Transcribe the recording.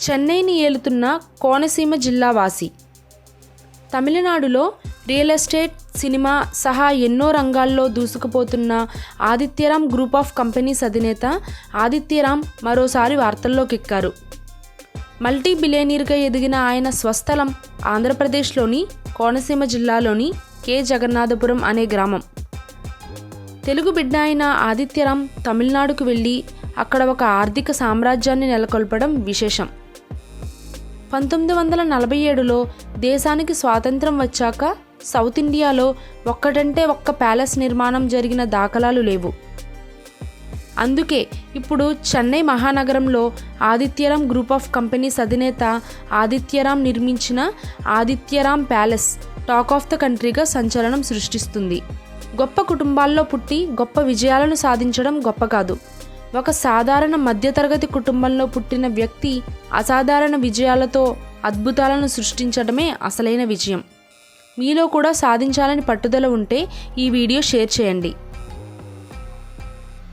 చెన్నైని ఏలుతున్న కోనసీమ జిల్లావాసి. తమిళనాడులో real estate cinema సహా ఎన్నో రంగాల్లో దూసుకుపోతున్న ఆదిత్యరామ్ గ్రూప్ ఆఫ్ కంపెనీస్ అధినేత ఆదిత్యరామ్ మరోసారి వార్తల్లోకెక్కారు. మల్టీ బిలియనీర్గా ఎదిగిన ఆయన స్వస్థలం ఆంధ్రప్రదేశ్లోని కోనసీమ జిల్లాలోని కె. జగన్నాథపురం అనే గ్రామం. తెలుగు బిడ్డ అయిన ఆదిత్యరామ్ తమిళనాడుకు వెళ్ళి అక్కడ ఒక ఆర్థిక సామ్రాజ్యాన్ని నెలకొల్పడం విశేషం. పంతొమ్మిది వందల నలభై ఏడులో దేశానికి స్వాతంత్రం వచ్చాక సౌత్ ఇండియాలో ఒక్కటంటే ఒక్క ప్యాలెస్ నిర్మాణం జరిగిన దాఖలాలు లేవు. అందుకే ఇప్పుడు చెన్నై మహానగరంలో ఆదిత్యరామ్ గ్రూప్ ఆఫ్ కంపెనీస్ అధినేత ఆదిత్యరామ్ నిర్మించిన Adityaram palace talk of the కంట్రీగా సంచలనం సృష్టిస్తుంది. గొప్ప కుటుంబాల్లో పుట్టి గొప్ప విజయాలను సాధించడం గొప్ప కాదు. ఒక సాధారణ మధ్యతరగతి కుటుంబంలో పుట్టిన వ్యక్తి అసాధారణ విజయాలతో అద్భుతాలను సృష్టించడమే అసలైన విజయం. మీలో కూడా సాధించాలని పట్టుదల ఉంటే ఈ వీడియో షేర్ చేయండి.